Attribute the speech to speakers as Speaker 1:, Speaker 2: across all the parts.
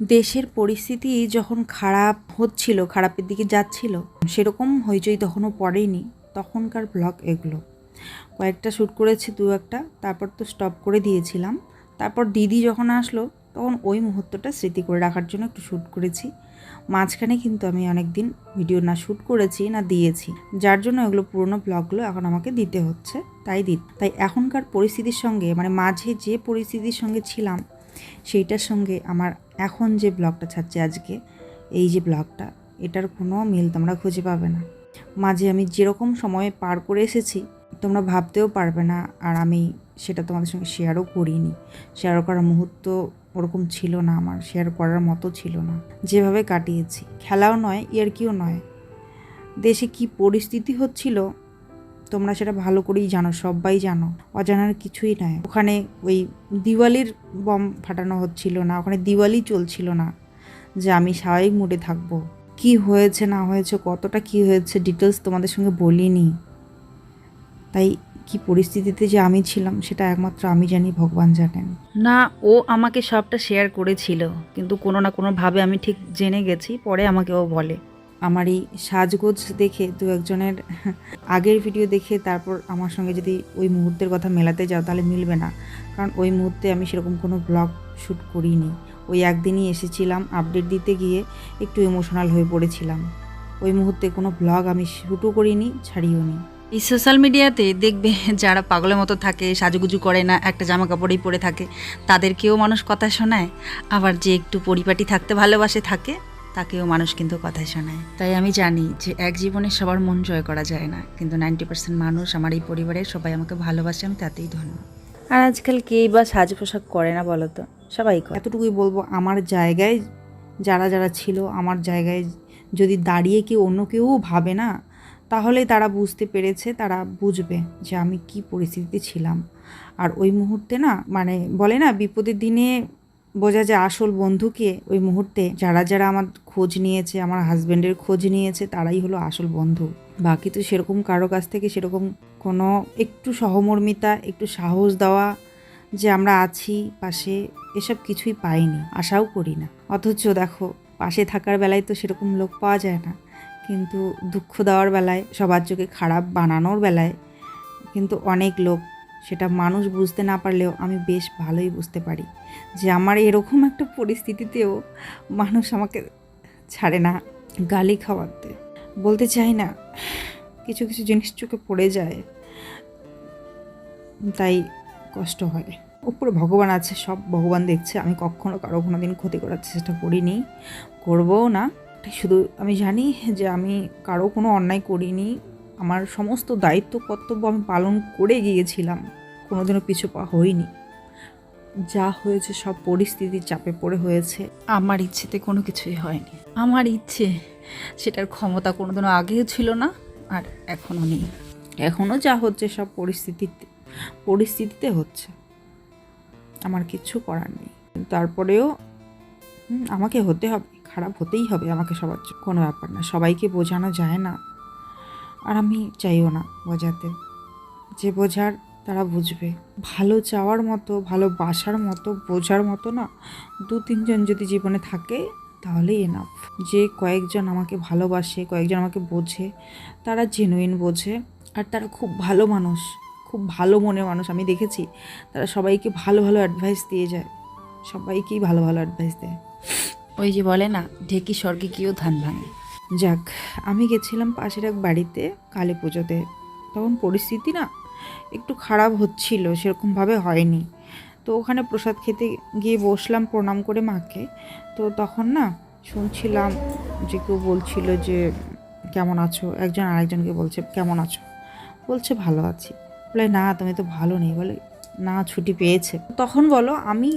Speaker 1: দেশের পরিস্থিতি যখন খারাপ হচ্ছিল, খারাপের দিকে যাচ্ছিল, সেরকম হইচই তখনও পড়েনি তখনকার ব্লগ এগুলো। কয়েকটা শ্যুট করেছি, দু একটা, তারপর তো স্টপ করে দিয়েছিলাম। তারপর দিদি যখন আসলো, তখন ওই মুহূর্তটা স্মৃতি করে রাখার জন্য একটু শ্যুট করেছি। মাঝখানে কিন্তু আমি অনেক দিন ভিডিও না শ্যুট করেছি, না দিয়েছি। যার জন্য এগুলো পুরোনো ব্লগগুলো এখন আমাকে দিতে হচ্ছে, তাই দি, তাই এখনকার পরিস্থিতির সঙ্গে মানে মাঝে যে পরিস্থিতির সঙ্গে ছিলাম সেইটার সঙ্গে আমার এখন যে ব্লগটা ছাড়ছে আজকে, এই যে ব্লগটা, এটার কোনো মিল তোমরা খুঁজে পাবে না। মাঝে আমি যেরকম সময় পার করে এসেছি, তোমরা ভাবতেও পারবে না আর আমি সেটা তোমাদের সঙ্গে শেয়ারও করিনি। শেয়ার করার মুহূর্ত ওরকম ছিল না আমার শেয়ার করার মতো ছিল না। যেভাবে কাটিয়েছি, খেলাও নয় ইয়ার্কিও নয়। দেশে কি পরিস্থিতি হচ্ছিল তোমরা সেটা ভালো করেই জানো, সবাই জানো। অজানার কিছুই নয় ওখানে ওই দিওয়ালির বম ফাটানো হচ্ছিল না, ওখানে দিওয়ালি চলছিল না যে আমি স্বাভাবিক মুডে থাকব। কি হয়েছে, না হয়েছে, কতটা কি হয়েছে ডিটেলস তোমাদের সঙ্গে বলিনি। তাই কি পরিস্থিতিতে যে আমি ছিলাম, সেটা একমাত্র আমি জানি, ভগবান জানেন।
Speaker 2: না, ও আমাকে সবটা শেয়ার করেছিল, কিন্তু কোনো না কোনোভাবে আমি ঠিক জেনে গেছি, পরে আমাকে ও বলে।
Speaker 1: আমার এই সাজগোজ দেখে দু একজনের আগের ভিডিও দেখে তারপর আমার সঙ্গে যদি ওই মুহূর্তের কথা মেলাতে যাও তাহলে মিলবে না। কারণ ওই মুহূর্তে আমি সেরকম কোনো ব্লগ শ্যুট করিনি। ওই একদিনই এসেছিলাম আপডেট দিতে গিয়ে একটু ইমোশনাল হয়ে পড়েছিলাম। ওই মুহূর্তে কোনো ব্লগ আমি শ্যুটও করিনি, ছাড়িও নি।
Speaker 2: এই সোশ্যাল মিডিয়াতে দেখবে যারা পাগলের মতো থাকে, সাজুগুজু করে না, একটা জামা কাপড়েই পরে থাকে, তাদেরকেও মানুষ কথা শোনায়। আবার যে একটু পরিপাটি থাকতে ভালোবাসে, থাকে। তাকেও মানুষ কিন্তু কথা শোনায়। তাই আমি জানি যে এক জীবনে সবার মন জয় করা যায় না কিন্তু নাইনটি পার্সেন্ট মানুষ আমার এই পরিবারের সবাই আমাকে ভালোবাসে আমি তাতেই ধন্য। আর আজকাল কেই বা সাজ পোশাক করে না বলো তো? সবাই করে।
Speaker 1: এতটুকুই বলব আমার জায়গায় যারা যারা ছিল আমার জায়গায় যদি দাঁড়িয়ে কেউ অন্য কেউ ভাবে না তাহলে তারা বুঝতে পেরেছে তারা বুঝবে যে আমি কি পরিস্থিতিতে ছিলাম। আর ওই মুহূর্তে না মানে বলে না বিপদের দিনে বোঝা যায় আসল বন্ধুকে ওই মুহূর্তে যারা যারা আমার খোঁজ নিয়েছে, আমার হাজব্যান্ডের খোঁজ নিয়েছে, তারাই হলো আসল বন্ধু। বাকি তো সেরকম কারও কাছ থেকে সেরকম কোনো একটু সহমর্মিতা, একটু সাহস দেওয়া যে আমরা আছি, পাশে এসব কিছুই পাইনি, আশাও করি না। অথচ দেখো, পাশে থাকার বেলায় তো সেরকম লোক পাওয়া যায় না। কিন্তু দুঃখ দেওয়ার বেলায়, সবার চোখে খারাপ বানানোর বেলায় কিন্তু অনেক লোক সেটা মানুষ বুঝতে না পারলেও আমি বেশ ভালোই বুঝতে পারি যে আমার এরকম একটা পরিস্থিতিতেও মানুষ আমাকে ছাড়ে না, গালি খাওয়াতে। বলতে চাই না, কিছু কিছু জিনিস চোখে পড়ে যায়, তাই কষ্ট হয়। উপরে ভগবান আছে, সব ভগবান দেখছে, আমি কখনো কারও কোনো দিন ক্ষতি করার চেষ্টা করিনি, করবও না। শুধু আমি জানি যে আমি কারও কোনো অন্যায় করিনি, আমার সমস্ত দায়িত্ব কর্তব্য আমি পালন করে গিয়েছিলাম। কোনোদিনও পিছু পা হইনি। যা হয়েছে সব পরিস্থিতির চাপে পড়ে হয়েছে।
Speaker 2: আমার ইচ্ছেতে কোনো কিছুই হয়নি। আমার ইচ্ছে সেটার ক্ষমতা কোনোদিনও আগেও ছিল না আর এখনও নেই।
Speaker 1: এখনও যা হচ্ছে সব পরিস্থিতিতে পরিস্থিতিতে হচ্ছে। আমার কিচ্ছু করার নেই। তারপরেও আমাকে হতে হবে খারাপ হতেই হবে আমাকে সবার কোনো ব্যাপার না। সবাইকে বোঝানো যায় না। আর আমি চাইও না বোঝাতে। যে বোঝার তারা বুঝবে। ভালো চাওয়ার মতো ভালোবাসার মতো বোঝার মতো না। দু তিনজন যদি জীবনে থাকে তাহলেই এনাফ যে কয়েকজন আমাকে ভালোবাসে কয়েকজন আমাকে বোঝে তারা জেনুইন বোঝে। আর তারা খুব ভালো মানুষ খুব ভালো মনের মানুষ। আমি দেখেছি তারা সবাইকে ভালো ভালো অ্যাডভাইস দিয়ে যায়। সবাইকেই ভালো ভালো অ্যাডভাইস দেয়।
Speaker 2: ওই যে বলে না ঢেকি স্বর্গে কেউ ধান ভাঙে।
Speaker 1: যাক আমি গেছিলাম পাশের এক বাড়িতে কালী পুজোতে। তখন পরিস্থিতি না একটু খারাপ হচ্ছিল সেরকমভাবে হয়নি। তো ওখানে প্রসাদ খেতে গিয়ে বসলাম প্রণাম করে মাকে। তো তখন না শুনছিলাম যে কেউ বলছিল যে কেমন আছো? একজন আরেকজনকে বলছে কেমন আছো? বলছে ভালো আছি। বলে না তুমি তো ভালো নেই। বলে না ছুটি পেয়েছে। তখন বলো আমি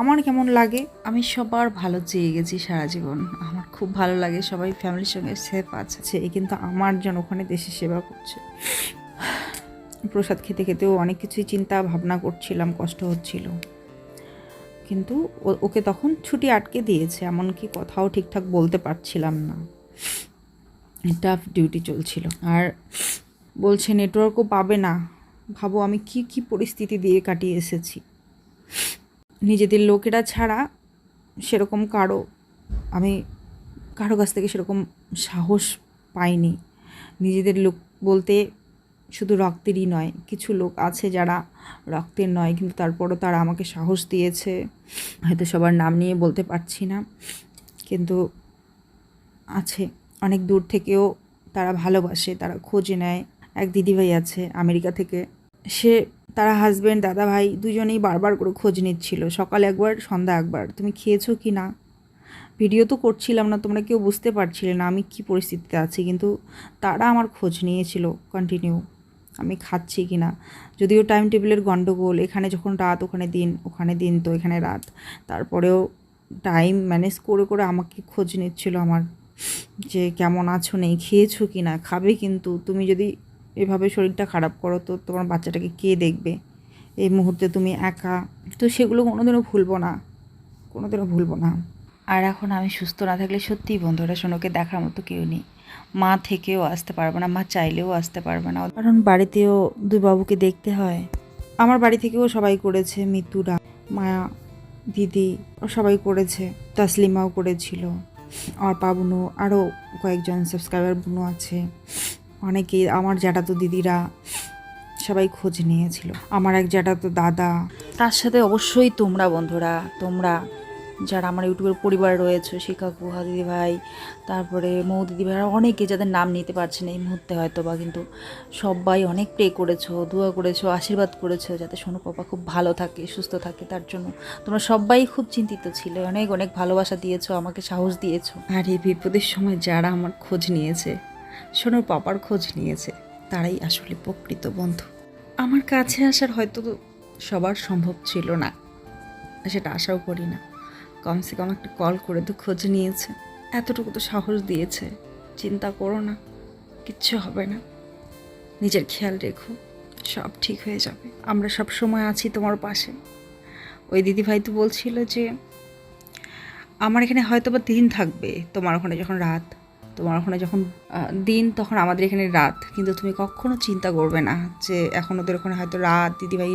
Speaker 1: আমার কেমন লাগে?
Speaker 2: আমি সবার ভালো চেয়ে গেছি সারা জীবন। আমার খুব ভালো লাগে সবাই ফ্যামিলির সঙ্গে সেফ আছে।
Speaker 1: কিন্তু আমার জন ওখানে দেশে সেবা করছে। প্রসাদ খেতে খেতেও অনেক কিছুই চিন্তা ভাবনা করছিলাম, কষ্ট হচ্ছিল। কিন্তু ওকে তখন ছুটি আটকে দিয়েছে, এমনকি কথাও ঠিকঠাক বলতে পারছিলাম না। টাফ ডিউটি চলছিল। আর বলছে নেটওয়ার্কও পাবে না। ভাবো আমি কি কি পরিস্থিতি দিয়ে কাটিয়ে এসেছি। নিজেদের লোকেরা ছাড়া সেরকম কারও, আমি কারও কাছ থেকে সেরকম সাহস পাইনি। নিজেদের লোক বলতে শুধু রক্তেরই নয়, কিছু লোক আছে যারা রক্তের নয়, কিন্তু তারপরও তারা আমাকে সাহস দিয়েছে। হয়তো সবার নাম নিয়ে বলতে পারছি না, কিন্তু আছে। অনেক দূর থেকেও তারা ভালোবাসে, তারা খোঁজ নেয়। এক দিদিভাই আছে আমেরিকা থেকে। সে, তারা হাজব্যান্ড দাদা ভাই দুজনেই বারবার করে খোঁজ নিচ্ছিল। সকাল একবার, সন্ধ্যা একবার। তুমি খেয়েছো কি না? ভিডিও তো করছিলাম না, তোমরা কেউ বুঝতে পারছিলে না আমি কী পরিস্থিতিতে আছি, কিন্তু তারা আমার খোঁজ নিয়েছিল কন্টিনিউ আমি খাচ্ছি কি না? যদিও টাইম টেবিলের গণ্ডগোল এখানে যখন রাত, ওখানে দিন ওখানে দিন তো, এখানে রাত। তারপরেও টাইম ম্যানেজ করে করে আমাকে খোঁজ নিচ্ছিল আমার যে কেমন আছো, নেই, খেয়েছো কি না? খাবে কিন্তু। তুমি যদি এভাবে শরীরটা খারাপ করো, তো তোমার বাচ্চাটাকে কে দেখবে? এই মুহূর্তে তুমি একা। তো সেগুলো কোনোদিনও ভুলবো না। কোনোদিনও ভুলবো না। আর এখন আমি সুস্থ না থাকলে সত্যিই বন্ধুরা, সোনোকে দেখার মতো কেউ নেই। মা থেকেও আসতে পারবে না মা চাইলেও আসতে পারবে না। কারণ বাড়িতেও দুই বাবুকে দেখতে হয়। আমার বাড়ি থেকেও সবাই করেছে মৃত্যুরা মায়া দিদি ও সবাই করেছে তাসলিমাও করেছিল। আর পাবনু আরও কয়েকজন সাবস্ক্রাইবার বোনও আছে। অনেকেই আমার জ্যাঠাতো দিদিরা সবাই খোঁজ নিয়েছিল। আমার এক জ্যাঠাতো দাদা। তার সাথে অবশ্যই তোমরা বন্ধুরা তোমরা যারা আমার ইউটিউবের পরিবার রয়েছে শিখা গুহা, দিদিভাই, তারপরে মৌ দিদিভাই, আর অনেকে যাদের নাম নিতে পারছে না এই মুহূর্তে হয়তো বা কিন্তু সবাই অনেক প্রে করেছ, দোয়া করেছ, আশীর্বাদ করেছ যাতে সোনু পাপা খুব ভালো থাকে, সুস্থ থাকে তার জন্য। তোমরা সবাই খুব চিন্তিত ছিলে, অনেক অনেক ভালোবাসা দিয়েছ, আমাকে সাহস দিয়েছ। আর এই বিপদের সময় যারা আমার খোঁজ নিয়েছে সোনুর পাপার খোঁজ নিয়েছে, তারাই আসলে প্রকৃত বন্ধু। আমার কাছে আসার হয়তো সবার সম্ভব ছিল না, সেটা আশাও করি না। কমসে কম একটা কল করে তো খোঁজ নিয়েছে। এতটুকু তো সাহস দিয়েছে। চিন্তা করো না, কিচ্ছু হবে না। নিজের খেয়াল রেখো, সব ঠিক হয়ে যাবে। আমরা সব সময় আছি তোমার পাশে। ওই দিদিভাই তো বলছিল যে, আমার এখানে হয়তো বা দিন থাকবে তোমার ওখানে যখন রাত তোমার ওখানে যখন দিন তখন আমাদের এখানে রাত। কিন্তু তুমি কখনো চিন্তা করবে না যে এখন ওদের ওখানে হয়তো রাত, দিদিভাই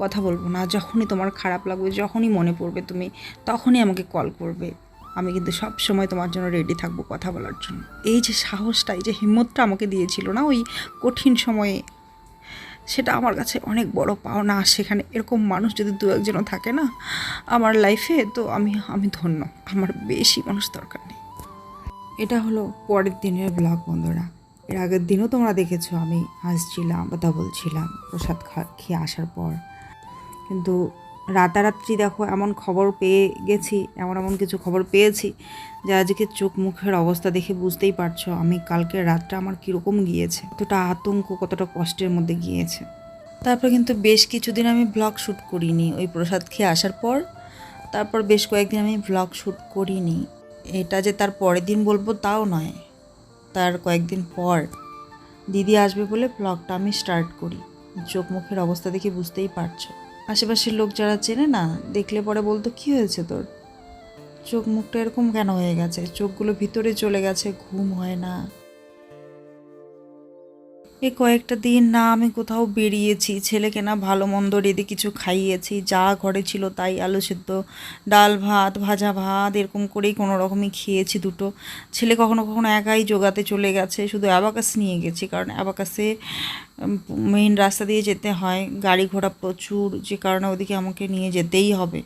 Speaker 1: কথা বলব না। যখনই তোমার খারাপ লাগবে, যখনই মনে পড়বে তুমি, তখনই আমাকে কল করবে। আমি কিন্তু সব সময় তোমার জন্য রেডি থাকব কথা বলার জন্য। এই যে সাহসটা, এই যে হিম্মতটা আমাকে দিয়েছিল না ওই কঠিন সময়ে, সেটা আমার কাছে অনেক বড় পাওনা। সেখানে এরকম মানুষ যদি দু একজনও থাকে না আমার লাইফে তো আমি আমি ধন্য। আমার বেশি মানুষ দরকার নেই। এটা হলো পরের দিনের ব্লগ বন্ধুরা। এর আগের দিনও তোমরা দেখেছ, আমি হাসছিলাম, কথা বলছিলাম, প্রসাদ খেয়ে আসার পর। কিন্তু রাতারাত্রি দেখো, এমন খবর পেয়ে গেছি, এমন এমন কিছু খবর পেয়েছি, যে আজকে চোখ মুখের অবস্থা দেখে বুঝতেই পারছ, আমি কালকে রাতটা আমার কীরকম গিয়েছে, কতটা আতঙ্ক, কতটা কষ্টের মধ্যে গিয়েছে। তারপর কিন্তু বেশ কিছুদিন আমি ব্লগ শ্যুট করিনি, ওই প্রসাদ খেয়ে আসার পর। তারপর বেশ কয়েকদিন আমি ব্লগ শ্যুট করিনি। এটা যে তার পরের দিন বলব তাও নয়, তার কয়েকদিন পর দিদি আসবে বলে ব্লগটা আমি স্টার্ট করি। চোখ মুখের অবস্থা দেখে বুঝতেই পারছ। আশেপাশের লোক যারা চেনে না, দেখলে পরে বলতো, কি হয়েছে তোর? চোখ মুখটা এরকম কেন হয়ে গেছে? চোখগুলো ভিতরে চলে গেছে, ঘুম হয় না। এই কয়েকটা দিন না আমি কোথাও বেরিয়েছি। ছেলেকে না ভালো মন্দ রেঁধে কিছু খাইয়েছি। যা ঘরে ছিল তাই আলু সেদ্ধ, ডাল ভাত, ভাজা ভাত, এরকম করেই কোনো রকমই খেয়েছি দুটো। ছেলে কখনো কখনো একাই জোগাতে চলে গেছে। শুধু অ্যাবাকাস নিয়ে গেছি, কারণ অ্যাবাকাসে মেইন রাস্তা দিয়ে যেতে হয়। গাড়ি ঘোড়া প্রচুর, যে কারণে ওদিকে আমাকে নিয়ে যেতেই হবে।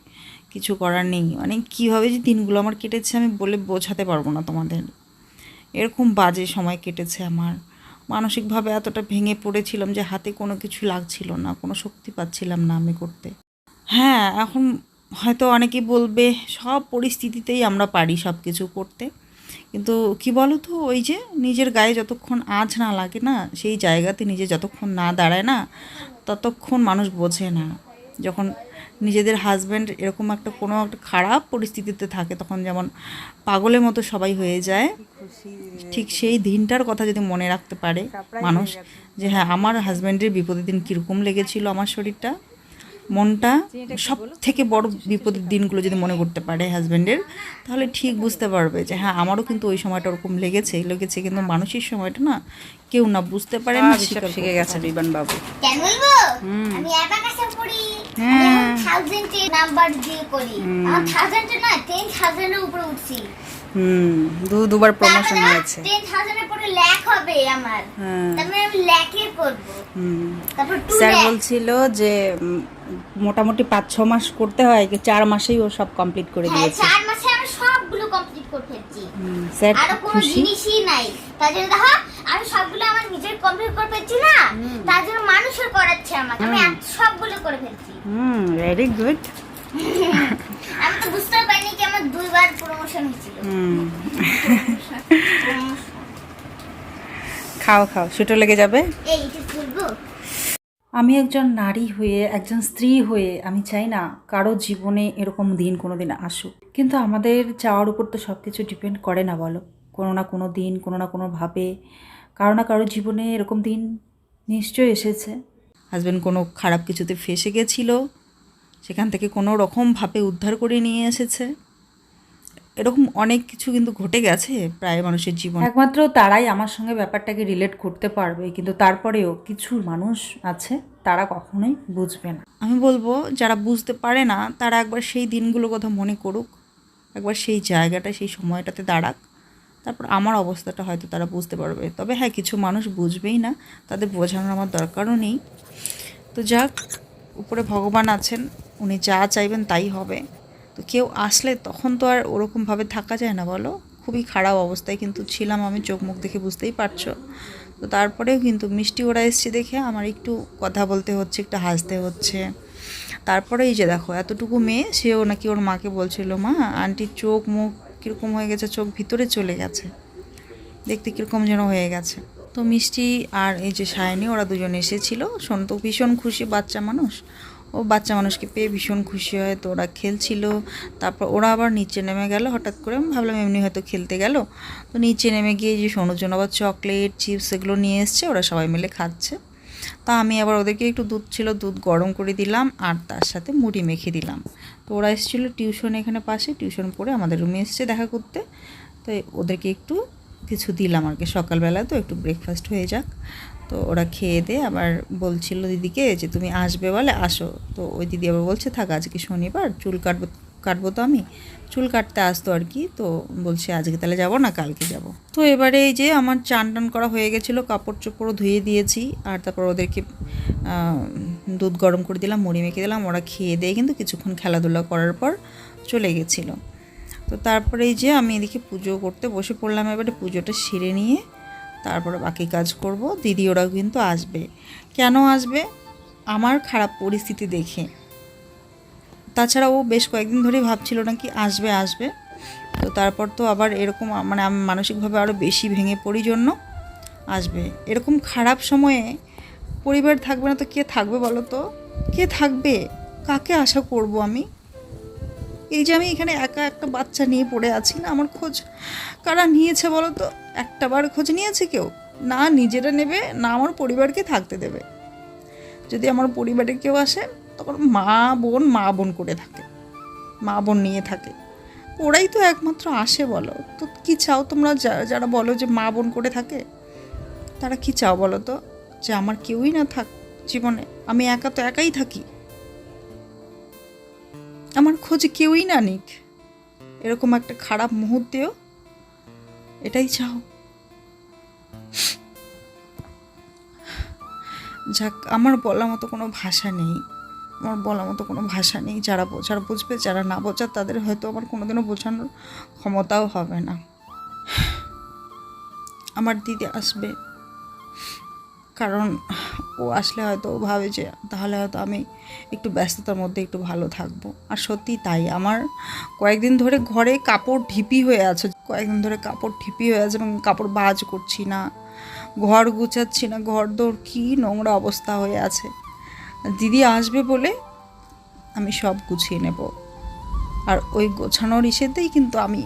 Speaker 1: কিছু করার নেই। মানে কীভাবে যে দিনগুলো আমার কেটেছে আমি বলে বোঝাতে পারব না তোমাদের। এরকম বাজে সময় কেটেছে আমার। মানসিকভাবে এতটা ভেঙে পড়েছিলাম যে হাতে কোনো কিছু লাগছিল না, কোনো শক্তি পাচ্ছিলাম না আমি করতে। হ্যাঁ এখন হয়তো অনেকেই বলবে সব পরিস্থিতিতেই আমরা পারি সব কিছু করতে। কিন্তু কি বলো তো ওই যে নিজের গায়ে যতক্ষণ আঁচ না লাগে না, সেই জায়গাতে নিজে যতক্ষণ না দাঁড়ায় না, ততক্ষণ মানুষ বোঝে না। যখন নিজেদের হাজব্যান্ড এরকম একটা কোনো একটা খারাপ পরিস্থিতিতে থাকে তখন যেমন পাগলের মতো সবাই হয়ে যায় ঠিক সেই দিনটার কথা যদি মনে রাখতে পারে মানুষ যে হ্যাঁ আমার হাজব্যান্ডের বিপদের দিন কীরকম লেগেছিল আমার শরীরটা মনটা সব থেকে বড় বিপদের দিনগুলো যদি মনে করতে পারে হাজব্যান্ডের তাহলে ঠিক বুঝতে পারবে যে হ্যাঁ আমারও কিন্তু ওই সময়টা ওরকম লেগেছে লেগেছে কিন্তু মানুষের সময়টা না কেউ না বুঝতে পারে না স্বীকার
Speaker 2: শিখে গেছে বিমান বাবু।
Speaker 3: কেন আমি পড়ি নাম্বার দিয়ে করি আমার থাউজেন্ড না টেন থাউজেন্ডের উপরে উঠছি।
Speaker 2: হুম দু দুবার প্রমোশন হয়েছে।
Speaker 3: টেন থাউজেন্ডের পরে ল্যাক হবে আমার।
Speaker 2: হ্যাঁ।
Speaker 3: তারপরে আমি ল্যাকে করব
Speaker 2: হুম।
Speaker 3: তারপর
Speaker 2: স্যার বলছিল যে মোটামুটি পাঁচ ছ মাস করতে হয় কি চার মাসেই ও সব কমপ্লিট করে
Speaker 3: হ্যাঁ
Speaker 2: দিয়েছে।
Speaker 3: মাসে আমি সবগুলো কমপ্লিট করে ফেলছি।
Speaker 2: স্যার আরও
Speaker 3: কোনো
Speaker 2: খুশি?
Speaker 3: জিনিসই নাই। তার জন্য দেখো আমি সবগুলো আমার নিজের কমপ্লিট করে ফেলছি না তার জন্য মানুষের করাচ্ছে আমাকে। আমি সবগুলো করে ফেলছি।
Speaker 2: হুম ভেরি গুড
Speaker 3: আমি তো বুঝতেও পারিনি আমার দুইবার প্রমোশন হয়েছিল।
Speaker 2: খাও খাও ছুটো লেগে যাবে?
Speaker 3: এই
Speaker 1: আমি একজন নারী হয়ে একজন স্ত্রী হয়ে আমি চাই না কারও জীবনে এরকম দিন কোনো দিন আসুক। কিন্তু আমাদের চাওয়ার উপর তো সব কিছু ডিপেন্ড করে না বলো। কোনো না কোনো দিন কোনো না কোনোভাবে কারও না কারও জীবনে এরকম দিন নিশ্চয়ই এসেছে। হাজব্যান্ড কোনো খারাপ কিছুতে ফেসে গেছিল সেখান থেকে কোনো রকমভাবে উদ্ধার করে নিয়ে এসেছে। এরকম অনেক কিছু কিন্তু ঘটে গেছে প্রায় মানুষের জীবন। একমাত্র তারাই আমার সঙ্গে ব্যাপারটাকে রিলেট করতে পারবে কিন্তু তারপরেও কিছু মানুষ আছে তারা কখনোই বুঝবে না। আমি বলব যারা বুঝতে পারে না তারা একবার সেই দিনগুলোর কথা মনে করুক একবার সেই জায়গাটা সেই সময়টাতে দাঁড়াক তারপর আমার অবস্থাটা হয়তো তারা বুঝতে পারবে। তবে হ্যাঁ কিছু মানুষ বুঝবেই না তাদের বোঝানোর আমার দরকারও নেই। তো যাক উপরে ভগবান আছেন উনি যা চাইবেন তাই হবে। তো কেউ আসলে তখন তো আর ওরকমভাবে থাকা যায় না, বলো? খুবই খারাপ অবস্থায় কিন্তু ছিলাম আমি, চোখ মুখ দেখে বুঝতেই পারছ। তো তারপরেও কিন্তু মিষ্টি ওরা এসছে দেখে আমার একটু কথা বলতে হচ্ছে, একটু হাসতে হচ্ছে। তারপরে এই যে দেখো, এতটুকু মেয়ে, সেও নাকি ওর মাকে বলছিল, মা আন্টির চোখ মুখ কীরকম হয়ে গেছে, চোখ ভিতরে চলে গেছে। দেখতে কীরকম যেন হয়ে গেছে। তো মিষ্টি আর এই যে সায়নী, ওরা দুজন এসেছিল। শোন তো, ভীষণ খুশি বাচ্চা মানুষ। ও বাচ্চা মানুষকে পেয়ে ভীষণ খুশি হয়, তো ওরা খেলছিল। তারপর ওরা আবার নিচে নেমে গেল, হঠাৎ করে আমি ভাবলাম এমনি হয়তো খেলতে গেল। তো নিচে নেমে গিয়ে যে সোনুর জন্য আবার চকলেট, চিপস এগুলো নিয়ে এসছে, ওরা সবাই মিলে খাচ্ছে। তা আমি আবার ওদেরকে একটু দুধ ছিল, দুধ গরম করে দিলাম আর তার সাথে মুড়ি মেখে দিলাম। তো ওরা এসেছিল টিউশন এখানে পাশে, টিউশন পড়ে আমাদের রুমে এসছে দেখা করতে। তো ওদেরকে একটু কিছু দিলাম আর কি। সকালবেলা তো একটু ব্রেকফাস্ট হয়ে যাক। তো ওরা খেয়ে দিয়ে আবার বলছিল দিদিকে যে, তুমি আসবে বলে আসো। তো ওই দিদি আবার বলছে, থাক, আজকে শনিবার, চুল কাটবো কাটবো তো আমি। চুল কাটতে আসতো আর কি। তো বলছে, আজকে তাহলে যাব না, কালকে যাব। তো এবারে এই যে আমার চান টান করা হয়ে গেছিল, কাপড় চোপড়ও ধুয়ে দিয়েছি আর তারপর ওদেরকে দুধ গরম করে দিলাম, মুড়ি মেখে দিলাম। ওরা খেয়ে দিয়ে কিন্তু কিছুক্ষণ খেলাধুলা করার পর চলে গেছিল। তো তারপরে এই যে আমি এদিকে পুজো করতে বসে পড়লাম, এবারে পুজোটা সেরে নিয়ে তারপরে বাকি কাজ করব। দিদি ওরাও কিন্তু আসবে। কেন আসবে? আমার খারাপ পরিস্থিতি দেখে। তাছাড়া ও বেশ কয়েকদিন ধরেই ভাবছিল নাকি আসবে আসবে। তো তারপর তো আবার এরকম মানে আমি মানসিকভাবে আরও বেশি ভেঙে পড়ি জন্য আসবে। এরকম খারাপ সময়ে পরিবার থাকবে না তো কে থাকবে বলো তো? কে থাকবে? কাকে আশা করব আমি? এই যে আমি এখানে একা একটা বাচ্চা নিয়ে পড়ে আছি না, আমার খোঁজ কারা নিয়েছে বলো তো? একটা বার খোঁজ নিয়েছে কেউ? না, নিজেরা নেবে, না আমার পরিবারকে থাকতে দেবে। যদি আমার পরিবারে কেউ আসে, তখন মা বোন মা বোন করে থাকে। মা বোন নিয়ে থাকে। ওরাই তো একমাত্র আসে বলো। তো কি চাও তোমরা যারা বলো যে মা বোন করে থাকে? তারা কি চাও বলো তো? যে আমার কেউই না থাক জীবনে। আমি একা তো একাই থাকি। আমার খোঁজ কেউই না, নিক। এরকম একটা খারাপ মুহূর্তেও এটাই চাও। যাক, আমার বলার মতো কোনো ভাষা নেই। আমার বলার মতো কোনো ভাষা নেই, যারা বোঝার বুঝবে, যারা না বোঝার, তাদের হয়তো আমার কোনোদিনও বোঝানোর ক্ষমতাও হবে না। আমার দিদি আসবে। কারণ ও আসলে হয়তো ও ভাবে যে তাহলে হয়তো আমি একটু ব্যস্ততার মধ্যে একটু ভালো থাকব। আর সত্যি তাই, আমার কয়েকদিন ধরে ঘরে কাপড় ঢিপি হয়ে আছে, কয়েকদিন ধরে কাপড় ঢিপি হয়ে আছে এবং কাপড় বাজ করছি না, ঘর গুছাচ্ছি না ঘর দৌড় কী নোংরা অবস্থা হয়ে আছে। দিদি আসবে বলে আমি সব গুছিয়ে নেব। আর ওই গোছানোর ইসেতেই কিন্তু আমি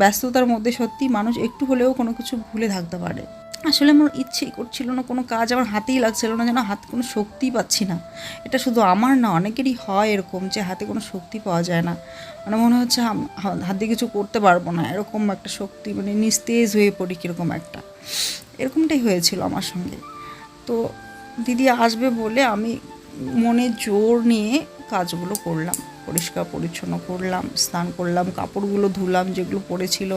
Speaker 1: ব্যস্ততার মধ্যে সত্যি মানুষ একটু হলেও কোনো কিছু ভুলে থাকতে পারে। আসলে আমার ইচ্ছেই করছিল না, কোনো কাজ আমার হাতেই লাগছিল না, যেন হাতে কোনো শক্তি পাচ্ছি না। এটা শুধু আমার না, অনেকেরই হয় এরকম যে হাতে কোনো শক্তি পাওয়া যায় না। মানে মনে হচ্ছে হাত কিছু করতে পারব না, এরকম একটা শক্তি মানে নিস্তেজ হয়ে পড়ি কীরকম একটা। এরকমটাই হয়েছিল আমার সঙ্গে। তো দিদি আসবে বলে আমি মনে জোর নিয়ে কাজগুলো করলাম। পরিষ্কার পরিচ্ছন্ন করলাম, স্নান করলাম, কাপড়গুলো ধুলাম, যেগুলো পড়েছিল,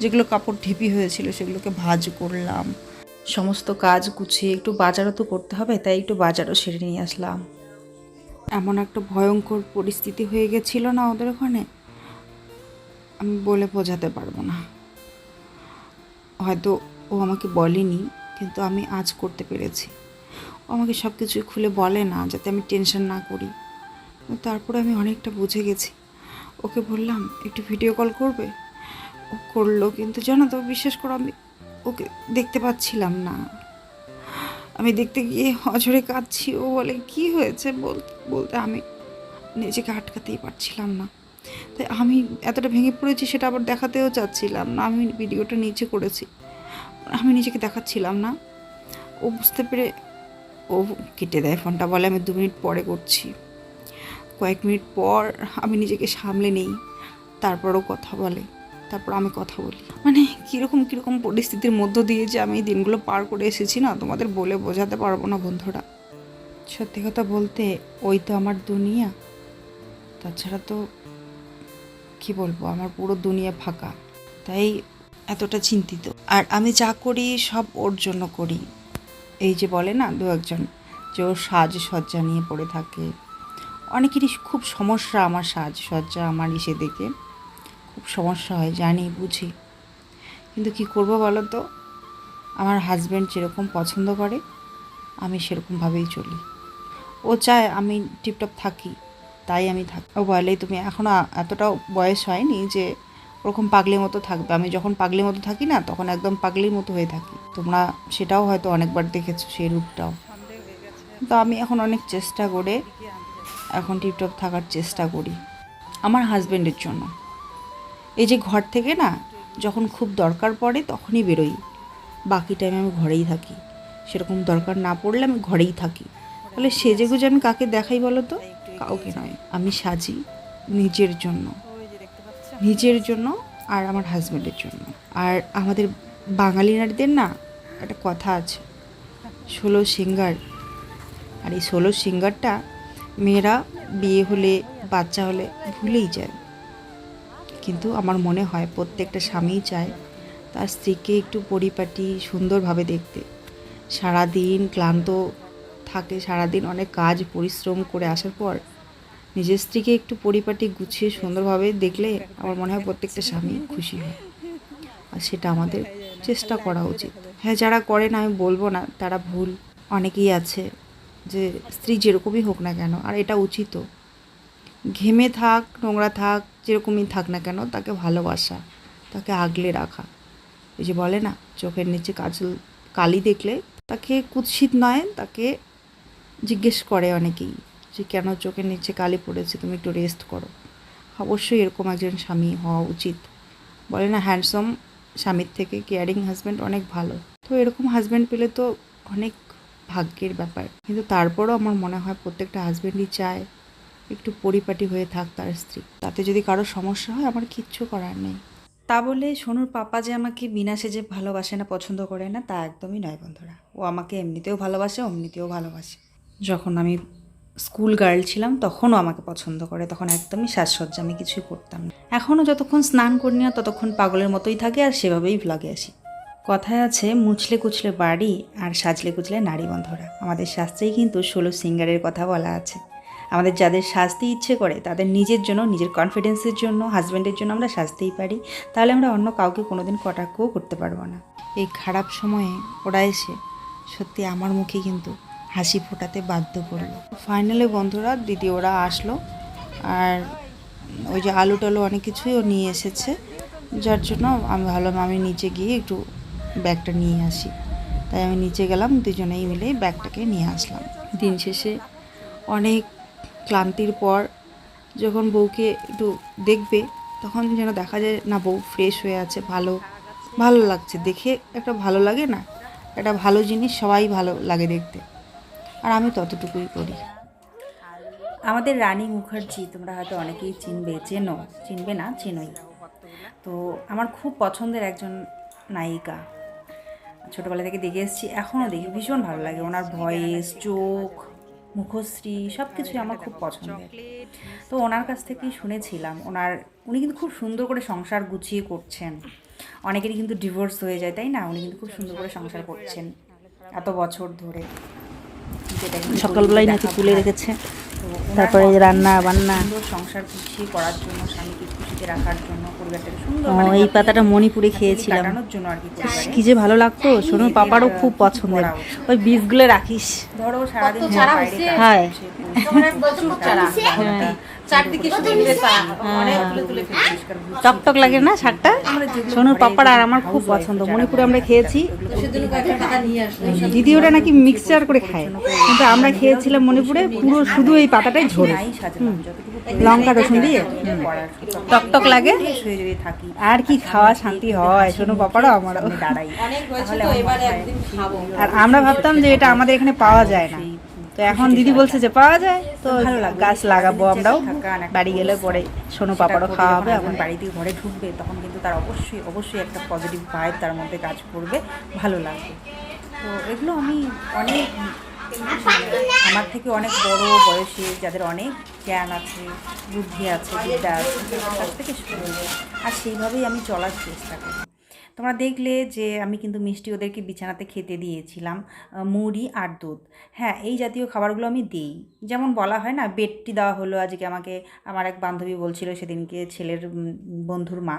Speaker 1: যেগুলো কাপড় ঢিপি হয়েছিল সেগুলোকে ভাজ করলাম। সমস্ত কাজ গুছিয়ে একটু বাজারও তো করতে হবে, তাই একটু বাজারও সেরে নিয়ে আসলাম। এমন একটা ভয়ঙ্কর পরিস্থিতি হয়ে গেছিল না ওদের ওখানে? আমি বলে বোঝাতে পারব না। হয়তো ও আমাকে বলেনি, কিন্তু আমি আজ করতে পেরেছি। ও আমাকে সব কিছু খুলে বলে না, যাতে আমি টেনশন না করি। তারপরে আমি অনেকটা বুঝে গেছি। ওকে বললাম, একটু ভিডিও কল করবে? ও করল, কিন্তু জানো তো, বিশ্বাস করো, আমি ওকে দেখতে পাচ্ছিলাম না। আমি দেখতে গিয়ে অঝরে কাঁদছি। ও বলে, কি হয়েছে? বল- বলতে আমি নিজেকে আটকাতেই পারছিলাম না। তাই আমি এতটা ভেঙে পড়েছি, সেটা আবার দেখাতেও চাচ্ছিলাম না। আমি ভিডিওটা নিচে করেছি। আমি নিজেকে দেখাচ্ছিলাম না। ও বুঝতে পেরে ও কেটে দেয় ফোনটা, বলে, আমি দু মিনিট পরে করছি। কয়েক মিনিট পর আমি নিজেকে সামলে নেই। তারপরও কথা বলে। তারপর আমি কথা বলি। মানে কীরকম কীরকম পরিস্থিতির মধ্য দিয়ে যে আমি এই দিনগুলো পার করে এসেছি না, তোমাদের বলে বোঝাতে পারব না বন্ধুরা। সত্যি কথা বলতে ওই তো আমার দুনিয়া। তাছাড়া তো কি বলব, আমার পুরো দুনিয়া ফাঁকা। তাই এতটা চিন্তিত। আর আমি যা করি সব ওর জন্য করি। এই যে বলে না দু একজন, যে ও সাজসজ্জা নিয়ে পড়ে থাকে। অনেকেরই খুব সমস্যা আমার সাজসজ্জা আমার ইসে দেখে। খুব সমস্যা হয়, জানি, বুঝি। কিন্তু কি করব বলো তো? আমার হাজব্যান্ড যেরকম পছন্দ করে, আমি সেরকমভাবেই চলি। ও চায় আমি টিপটপ থাকি, তাই আমি থাকি, ও বলে, তুমি এখনও এতটাও বয়স হয়নি যে ওরকম পাগলির মতো থাকবে। আমি যখন পাগলির মতো থাকি না, তখন একদম পাগলির মতো হয়ে থাকি। তোমরা সেটাও হয়তো অনেকবার দেখেছ সেই রূপটাও। তো আমি এখন অনেক চেষ্টা করে এখন টিপটপ থাকার চেষ্টা করি, আমার হাজব্যান্ডের জন্য। এই যে ঘর থেকে না, যখন খুব দরকার পড়ে তখনই বেরোই। বাকি টাইমে আমি ঘরেই থাকি। সেরকম দরকার না পড়লে আমি ঘরেই থাকি। তাহলে সেজে গুজে আমি কাকে দেখাই বলো তো? কাউকে নয়, আমি সাজি নিজের জন্য। নিজের জন্য আর আমার হাজব্যান্ডের জন্য। আর আমাদের বাঙালি নারীদের না একটা কথা আছে, ষোলো সিঙ্গার। আর এই ষোলো সিঙ্গারটা মেয়েরা বিয়ে হলে, বাচ্চা হলে ভুলেই যায়। কিন্তু আমার মনে হয় প্রত্যেকটা স্বামীই চায় তার স্ত্রীকে একটু পরিপাটি, সুন্দরভাবে দেখতে। সারাদিন ক্লান্ত থাকে, সারাদিন অনেক কাজ, পরিশ্রম করে আসার পর নিজের স্ত্রীকে একটু পরিপাটি গুছিয়ে, সুন্দরভাবে দেখলে আমার মনে হয় প্রত্যেকটা স্বামী খুশি হয়। আর সেটা আমাদের চেষ্টা করা উচিত। হ্যাঁ যারা করে না, আমি বলব না, তারা ভুল অনেকেই আছে। যে স্ত্রী যেরকমই হোক না কেন, আর এটা উচিতও ঘেমে থাক, নোংরা থাক, যেরকমই থাক না কেন, তাকে ভালোবাসা, তাকে আগলে রাখা। এই যে বলে না, চোখের নিচে কাজল, কালি দেখলে তাকে কুৎসিত নয়, তাকে জিজ্ঞেস করে অনেকেই যে কেন চোখের নিচে কালি পড়েছে, তুমি একটু রেস্ট করো। অবশ্যই এরকম একজন স্বামী হওয়া উচিত। বলে না হ্যান্ডসাম স্বামীর থেকে কেয়ারিং হাজব্যান্ড অনেক ভালো। তো এরকম হাজব্যান্ড পেলে তো অনেক ভাগ্যের ব্যাপার। কিন্তু তারপরও আমার মনে হয় প্রত্যেকটা হাজব্যান্ডই চায় একটু পরিপাটি হয়ে থাক তার স্ত্রী। তাতে যদি কারও সমস্যা হয়, আমার কিচ্ছু করার নেই। তা বলে সোনুর পাপা যে আমাকে বিনা সেজে ভালোবাসে না, পছন্দ করে না, তা একদমই নয় বন্ধুরা। ও আমাকে এমনিতেও ভালোবাসে, অমনিতেও ভালোবাসে। যখন আমি স্কুল গার্ল ছিলাম, তখনও আমাকে পছন্দ করে, তখন একদমই সাজসজ্জা আমি কিছুই করতাম না। এখনও যতক্ষণ স্নান করি না, ততক্ষণ পাগলের মতোই থাকে আর সেভাবেই ভ্লগে আসি। কথায় আছে, মুছলে কুচলে বাড়ি আর সাজলে কুচলে নারী বন্ধরা। আমাদের শাস্ত্রেই কিন্তু ষোলো সিঙ্গারের কথা বলা আছে। আমাদের যাদের সাজতে ইচ্ছে করে, তাদের নিজের জন্য, নিজের কনফিডেন্সের জন্য হাজব্যান্ডের জন্য আমরা সাজতেই পারি। তাহলে আমরা অন্য কাউকে কোনোদিন কটাক্ষও করতে পারব না। এই খারাপ সময়ে ওরা এসে সত্যি আমার মুখে কিন্তু হাসি ফোটাতে বাধ্য করল। ফাইনালে বন্ধুরা, দিদি ওরা আসলো আর ওই যে আলু টালু অনেক কিছুই ও নিয়ে এসেছে। যার জন্য আমি ভাবলাম আমি নিচে গিয়ে একটু ব্যাগটা নিয়ে আসি। তাই আমি নিচে গেলাম, দুজনেই মিলে ব্যাগটাকে নিয়ে আসলাম। দিন শেষে অনেক ক্লান্তির পর যখন বউকে একটু দেখবে, তখন যেন দেখা যায়, না, বউ ফ্রেশ হয়ে আছে, ভালো ভালো লাগছে। দেখে একটা ভালো লাগে না?
Speaker 2: একটা ভালো জিনিস সবাই ভালো লাগে দেখতে। আর আমি ততটুকুই করি। আমাদের রানী মুখার্জি তোমরা হয়তো অনেকেই চিনবে, চেনো, চিনবে না, চেনোই। তো আমার খুব পছন্দের একজন নায়িকা। ছোটোবেলা থেকে দেখে এসেছি এখনও দেখি ভীষণ ভালো লাগে। ওনার ভয়েস চোখ মুখশ্রী সব কিছুই আমার খুব পছন্দের। তো ওনার কাছ থেকেই শুনেছিলাম ওনার উনি কিন্তু খুব সুন্দর করে সংসার গুছিয়ে করছেন। অনেকেরই কিন্তু ডিভোর্স হয়ে যায় তাই না? উনি কিন্তু খুব সুন্দর করে সংসার করছেন এত বছর ধরে।
Speaker 1: সকালবেলায় নাকি তুলে। রেখেছে। তারপরে রান্না বান্না।
Speaker 2: সংসার গুছিয়ে করার জন্য স্বামীকে খুশিতে রাখার জন্য পরিবারটাকে সুন্দর
Speaker 1: ও,
Speaker 2: মানে
Speaker 1: এই পাতাটা মণিপুরে খেয়েছিলাম।
Speaker 2: কাটানোর জন্য আর কি
Speaker 1: কি যে ভালো লাগতো। শোনো পাপারও খুব পছন্দের। ওই বীজগুলো রাখিস।
Speaker 2: ধরো সারাদিন
Speaker 1: হ্যাঁ।
Speaker 2: হ্যাঁ।
Speaker 4: চারদিকে।
Speaker 1: টকটক লাগে না শাকটা? সোনুর পাপার আর আমার খুব পছন্দ। মণিপুরে আমরা খেয়েছি। দিদি ওটা নাকি মিক্সচার করে খায়। কিন্তু আমরা খেয়েছিলাম মণিপুরে পুরো শুধু এই পাতাটাই ঝোল। লঙ্কা রসুন দিয়ে টকটক লাগে।
Speaker 2: হয়ে
Speaker 1: আর কি খাওয়া শান্তি হয় সোনু পাপারও আমারও
Speaker 2: দাঁড়াই আমার
Speaker 4: খাব।
Speaker 1: আর আমরা ভাবতাম যে এটা আমাদের এখানে পাওয়া যায় না। তো এখন দিদি বলছে যে পাওয়া যায় তো। গাছ লাগাবো আমরাও। বাড়ি গেলে পরে সোনু
Speaker 2: সেটা
Speaker 1: পাপারও খাওয়া হবে এখন
Speaker 2: বাড়িতে ঘরে ঢুকবে তখন কিন্তু তার অবশ্যই অবশ্যই একটা পজিটিভ ভাইব তার মধ্যে কাজ করবে ভালো লাগবে। তো এগুলো আমি অনেক আমার থেকে অনেক বড় বয়সে যাদের অনেক জ্ঞান আছে বুদ্ধি আছে বিদ্যা আছে তার থেকে শুনব আর সেইভাবেই আমি চলার চেষ্টা করি তোমরা দেখলে যে আমি কিন্তু মিষ্টি ওদেরকে বিছানাতে খেতে দিয়েছিলাম মুড়ি আর দুধ। হ্যাঁ এই জাতীয় খাবারগুলো আমি দিই। যেমন বলা হয় না বেডটি দেওয়া হলো, আজকে আমাকে, আমার এক বান্ধবী বলছিল সেদিনকে ছেলের বন্ধুর মা,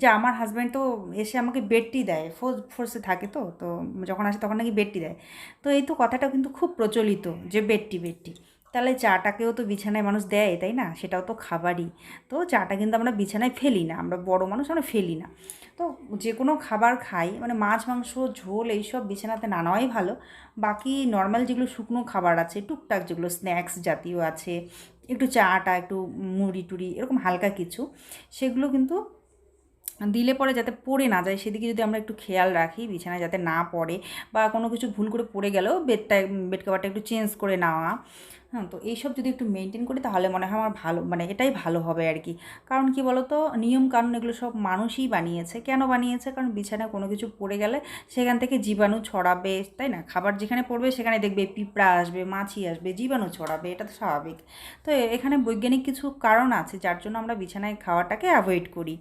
Speaker 2: যে আমার হাজব্যান্ড তো এসে আমাকে বেডটি দেয় ফোর্স ফোর্সে থাকে তো তো যখন আসে তখন নাকি বেডটি দেয়। তো এই তো কথাটা কিন্তু খুব প্রচলিত যে বেডটি বেডটি তাহলে চাটাকেও তো বিছানায় মানুষ দেয়, তাই না? সেটাও তো খাবারই। তো চাটা কিন্তু আমরা বিছানায় ফেলি না, আমরা বড় মানুষ আমরা ফেলি না। তো যে কোনো খাবার খাই মানে মাছ, মাংস, ঝোল এইসব বিছানাতে না নেওয়াই ভালো। বাকি নর্মাল যেগুলো শুকনো খাবার আছে, টুকটাক যেগুলো স্ন্যাক্স জাতীয় আছে, একটু চাটা, একটু মুড়ি টুড়ি, এরকম হালকা কিছু, সেগুলো কিন্তু দিলে পরে যাতে পড়ে না যায়, সেদিকে যদি আমরা একটু খেয়াল রাখি, বিছানায় যাতে না পড়ে বা কোনো কিছু ভুল করে পড়ে গেলেও বেডটা বেড কাভারটা একটু চেঞ্জ করে নেওয়া হ্যাঁ তো এইসব যদি একটু মেনটেন করি তাহলে মনে হয় আমার ভালো মানে এটাই ভালো হবে আর কি। কারণ কি বলতো? নিয়ম কানুন এগুলো সব মানুষই বানিয়েছে। কেন বানিয়েছে? কারণ বিছানায় কোনো কিছু পড়ে গেলে সেখান থেকে জীবাণু ছড়াবে, তাই না? খাবার যেখানে পড়বে সেখানে দেখবে পিঁপড়া আসবে, মাছি আসবে, জীবাণু ছড়াবে, এটা তো স্বাভাবিক। তো এখানে বৈজ্ঞানিক কিছু কারণ আছে যার জন্য আমরা বিছানায় খাওয়াটাকে অ্যাভয়েড করি।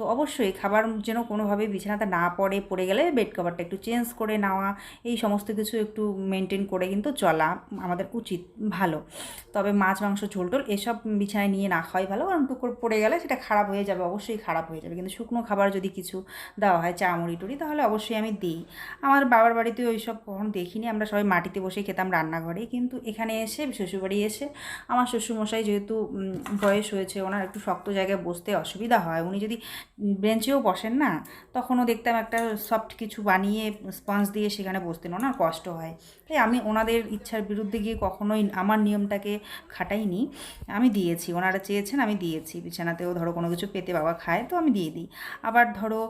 Speaker 2: তো অবশ্যই খাবার যেন কোনোভাবে বিছানাতে না পড়ে পড়ে গেলে বেড কভারটা একটু চেঞ্জ করে নেওয়া, এই সমস্ত কিছু একটু মেনটেন করে কিন্তু চলা আমাদের উচিত, ভালো। তবে মাছ, মাংস, ঝোল, টোল এসব বিছানায় নিয়ে না খাওয়াই ভালো, কারণ টুকুর পড়ে গেলে সেটা খারাপ হয়ে যাবে, অবশ্যই খারাপ হয়ে যাবে। কিন্তু শুকনো খাবার যদি কিছু দেওয়া হয় চা মুড়ি টুড়ি, তাহলে অবশ্যই আমি দিই। আমার বাবার বাড়িতে ওই সব কখনো দেখিনি, আমরা সবাই মাটিতে বসে খেতাম রান্নাঘরে, কিন্তু এখানে এসে, শ্বশুরবাড়ি এসে আমার শ্বশুরমশাই যেহেতু বয়স হয়েছে, ওনার একটু শক্ত জায়গায় বসতে অসুবিধা হয়, উনি যদি বেঞ্চেও বসেন না, তখনও দেখতাম একটা সফট কিছু বানিয়ে স্পঞ্জ দিয়ে সেখানে বসতেন, ওনার কষ্ট হয়। তাই আমি ওনাদের ইচ্ছার বিরুদ্ধে গিয়ে কখনোই আমার নিয়মটাকে খাটাইনি, আমি দিয়েছি। ওনারা চেয়েছেন, আমি দিয়েছি। বিছানাতেও ধরো কোনো কিছু পেতে বাবা খায়, তো আমি দিয়ে দিই। আবার ধরো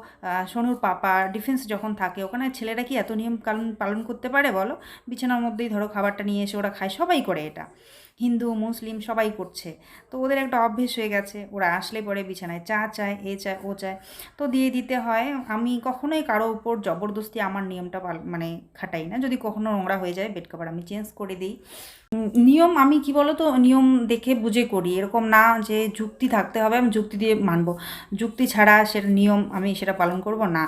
Speaker 2: সোনুর পাপা ডিফেন্স যখন থাকে, ওখানে ছেলেরা কি এত নিয়ম কানুন পালন করতে পারে বলো? বিছানার মধ্যেই ধরো খাবারটা নিয়ে এসে ওরা খায়, সবাই করে এটা। হিন্দু, মুসলিম সবাই করছে। তো ওদের একটা অভ্যেস হয়ে গেছে, ওরা আসলে পরে বিছানায় চা চায়, এ চায়, ও চায়। তো দিয়ে দিতে হয়, আমি কখনোই কারও উপর জবরদস্তি আমার নিয়মটা মানে খাটাই না। যদি কখনো নোংরা হয়ে যায় বেড কভার আমি চেঞ্জ করে দিই। নিয়ম আমি কি বলো তো নিয়ম দেখে বুঝে করি। এরকম না যে যুক্তি থাকতে হবে, আমি যুক্তি দিয়ে মানবো। যুক্তি ছাড়া সেটা নিয়ম আমি সেটা পালন করব না।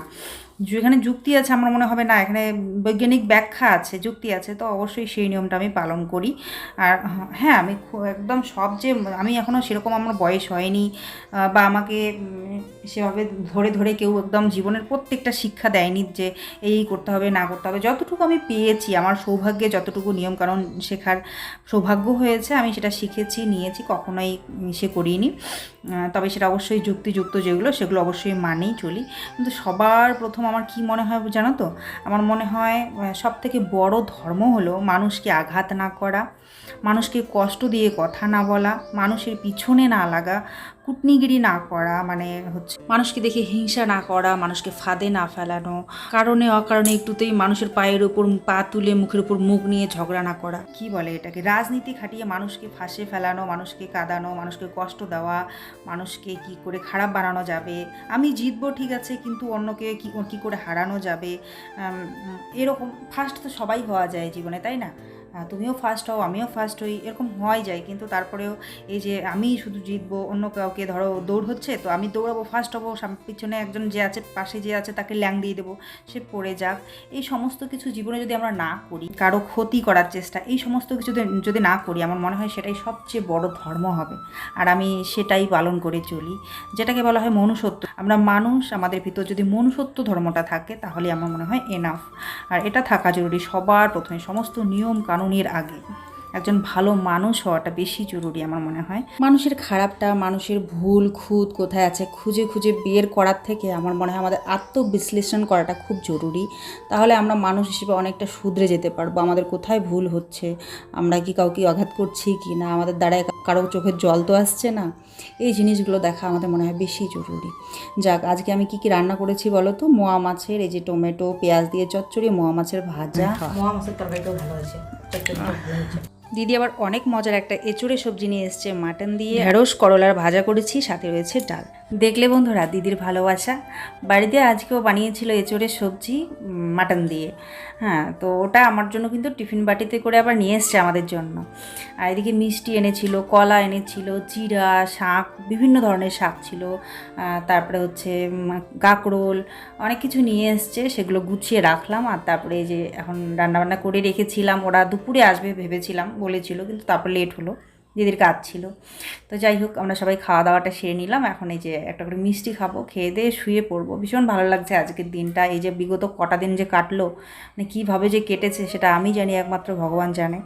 Speaker 2: যেখানে যুক্তি আছে, আমার মনে হবে না, এখানে বৈজ্ঞানিক ব্যাখ্যা আছে, যুক্তি আছে, তো অবশ্যই সেই নিয়মটা আমি পালন করি। আর হ্যাঁ আমি একদম সব যে আমি এখনও সেরকম আমার বয়স হয়নি বা আমাকে সেভাবে ধরে ধরে কেউ একদম জীবনের প্রত্যেকটা শিক্ষা দেয়নি যে এই করতে হবে, না করতে হবে। যতটুকু আমি পেয়েছি, আমার সৌভাগ্যে যতটুকু নিয়মকানুন শেখার সৌভাগ্য হয়েছে, আমি সেটা শিখেছি, নিয়েছি, কখনোই সে করিনি। তবে সেটা অবশ্যই যুক্তিযুক্ত যেগুলো, সেগুলো অবশ্যই মানেই চলি। কিন্তু সবার প্রথম আমার কি মনে হয় জানো তো? আমার মনে হয় সব থেকে বড় ধর্ম হলো মানুষকে আঘাত না করা, মানুষকে কষ্ট দিয়ে কথা না বলা, মানুষের পিছনে না লাগা কুটনিগিরি না করা মানে হচ্ছে মানুষকে দেখে হিংসা না করা, মানুষকে ফাঁদে না ফেলানো, কারণে অকারণে একটুতেই মানুষের পায়ের উপর পা তুলে মুখের উপর মুখ নিয়ে ঝগড়া না করা। কি বলে এটাকে? রাজনীতি খাটিয়ে মানুষকে ফাঁসে ফেলানো, মানুষকে কাঁদানো, মানুষকে কষ্ট দেওয়া, মানুষকে কি করে খারাপ বানানো যাবে? আমি জিতবো ঠিক আছে, কিন্তু অন্যকে কি কি করে হারানো যাবে? এরকম ফার্স্ট তো সবাই হওয়া যায় জীবনে, তাই না? তুমিও ফার্স্ট হও, আমিও ফার্স্ট হই, এরকম হওয়াই যায়। কিন্তু তারপরেও এই যে আমি শুধু জিতবো, অন্য কাউকে ধরো দৌড় হচ্ছে, তো আমি দৌড়াবো ফার্স্ট হব পিছনে একজন যে আছে, পাশে যে আছে, তাকে ল্যাং দিয়ে দেবো, সে পড়ে যাক। এই সমস্ত কিছু জীবনে যদি আমরা না করি, কারও ক্ষতি করার চেষ্টা, এই সমস্ত কিছু যদি- না করি, আমার মনে হয় সেটাই সবচেয়ে বড় ধর্ম হবে। আর আমি সেটাই পালন করে চলি, যেটাকে বলা হয় মনুষ্যত্ব। আমরা মানুষ, আমাদের ভিতর যদি মনুষ্যত্ব ধর্মটা থাকে, তাহলে আমার মনে হয় এনাফ আর এটা থাকা জরুরি সবার প্রথমে, সমস্ত নিয়ম কানুনের আগে। একজন ভালো মানুষ হওয়াটা বেশি জরুরি আমার মনে হয়। মানুষের খারাপটা, মানুষের ভুল, খুঁত কোথায় আছে, খুঁজে খুঁজে বের করার থেকে আমার মনে হয় আমাদের আত্মবিশ্লেষণ করাটা খুব জরুরি। তাহলে আমরা মানুষ হিসেবে অনেকটা শুধরে যেতে পারব। আমাদের কোথায় ভুল হচ্ছে? আমরা কি কাউকে আঘাত করছি কি না আমাদের দ্বারায় কারও চোখের জল তো আসছে না? এই জিনিসগুলো দেখা আমাদের মনে হয় বেশি জরুরি। যাক আজকে আমি কি কি রান্না করেছি বলো তো? মোয়া মাছের এই যে টমেটো পেঁয়াজ দিয়ে চচ্চড়ি মোয়া মাছের ভাজা।
Speaker 4: মোয়া মাছের তরকারিটাও ভালো হয়েছে। ভালো হয়েছে।
Speaker 2: দিদি আবার অনেক মজার একটা এঁচড়ে সবজি নিয়ে এসছে। মাটন দিয়ে ঢেঁড়স করলার ভাজা করেছি সাথে রয়েছে ডাল। দেখলে বন্ধুরা দিদির ভালোবাসা। বাড়িতে আজকেও বানিয়েছিল এঁচড়ে সবজি মাটন দিয়ে। হ্যাঁ তো ওটা আমার জন্য কিন্তু টিফিন বাটিতে করে আবার নিয়ে এসছে আমাদের জন্য। আর এদিকে মিষ্টি এনেছিল কলা এনেছিল জিরা শাক বিভিন্ন ধরনের শাক ছিল। তারপরে হচ্ছে কাঁকরোল অনেক কিছু নিয়ে এসছে সেগুলো গুছিয়ে রাখলাম। আর তারপরে যে এখন রান্নাবান্না করে রেখেছিলাম ওরা দুপুরে আসবে ভেবেছিলাম। বলেছিল, কিন্তু তারপর লেট হলো, দিদির কাজ ছিল। তো যাই হোক, আমরা সবাই খাওয়া দাওয়াটা সেরে নিলাম। এখন এই যে একটা করে মিষ্টি খাব, খেয়ে দিয়ে শুয়ে পড়ব। ভীষণ ভালো লাগছে আজকের দিনটা। এই যে বিগত কটা দিন যে কাটলো মানে কীভাবে যে কেটেছে, সেটা আমি জানি, একমাত্র ভগবান জানে।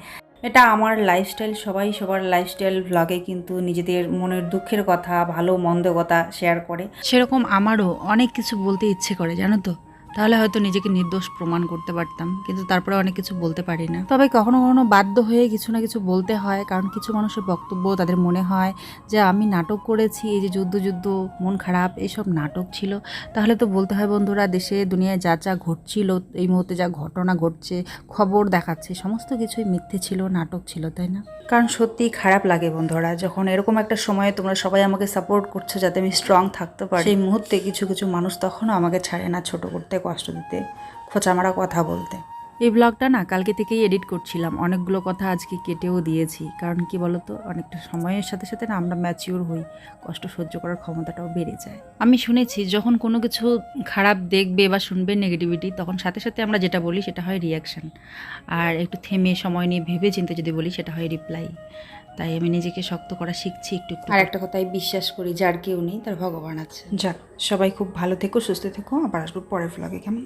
Speaker 2: এটা আমার লাইফস্টাইল সবাই সবার লাইফস্টাইল ব্লগে কিন্তু নিজেদের মনের দুঃখের কথা, ভালো, মন্দ কথা শেয়ার করে।
Speaker 5: সেরকম আমারও অনেক কিছু বলতে ইচ্ছে করে, জানো তো? তাহলে হয়তো নিজেকে নির্দোষ প্রমাণ করতে পারতাম, কিন্তু তারপরে অনেক কিছু বলতে পারি না। তবে কখনো কখনো বাধ্য হয়ে কিছু না কিছু বলতে হয়, কারণ কিছু মানুষের বক্তব্য তাদের মনে হয় যে, আমি নাটক করেছি, এই যে যুদ্ধ যুদ্ধ, মন খারাপ এইসব নাটক ছিল। তাহলে তো বলতে হয়, বন্ধুরা, দেশে, দুনিয়ায় যা যা ঘটছিল, এই মুহূর্তে যা ঘটনা ঘটছে, খবর দেখাচ্ছে, সমস্ত কিছুই মিথ্যে ছিল, নাটক ছিল, তাই না?
Speaker 2: কারণ সত্যিই খারাপ লাগে বন্ধুরা, যখন এরকম একটা সময়ে তোমরা সবাই আমাকে সাপোর্ট করছ যাতে আমি স্ট্রং থাকতে পারি, সেই মুহূর্তে কিছু কিছু মানুষ তখনও আমাকে ছাড়ে না ছোট করতে। কষ্ট দিতে, খোঁচামারা কথা বলতে।
Speaker 5: এই ব্লগটা না কালকে থেকেই এডিট করছিলাম। অনেকগুলো কথা আজকে কেটেও দিয়েছি। কারণ কি বলতো, অনেকটা সময়ের সাথে সাথে না আমরা ম্যাচিওর হই, কষ্ট সহ্য করার ক্ষমতাটাও বেড়ে যায়। আমি শুনেছি, যখন কোনো কিছু খারাপ দেখবে বা শুনবে নেগেটিভিটি তখন সাথে সাথে আমরা যেটা বলি সেটা হয় রিয়াকশান আর একটু থেমে সময় নিয়ে ভেবে চিন্তে যদি বলি, সেটা হয় রিপ্লাই তাই আমি নিজেকে শক্ত করা শিখছি একটু
Speaker 2: আর একটা কথাই বিশ্বাস করি যার কেউ নেই তার ভগবান আছে। যাক সবাই খুব ভালো থেকো সুস্থ থেকো আবার আসব পরের ফ্লগে কেমন?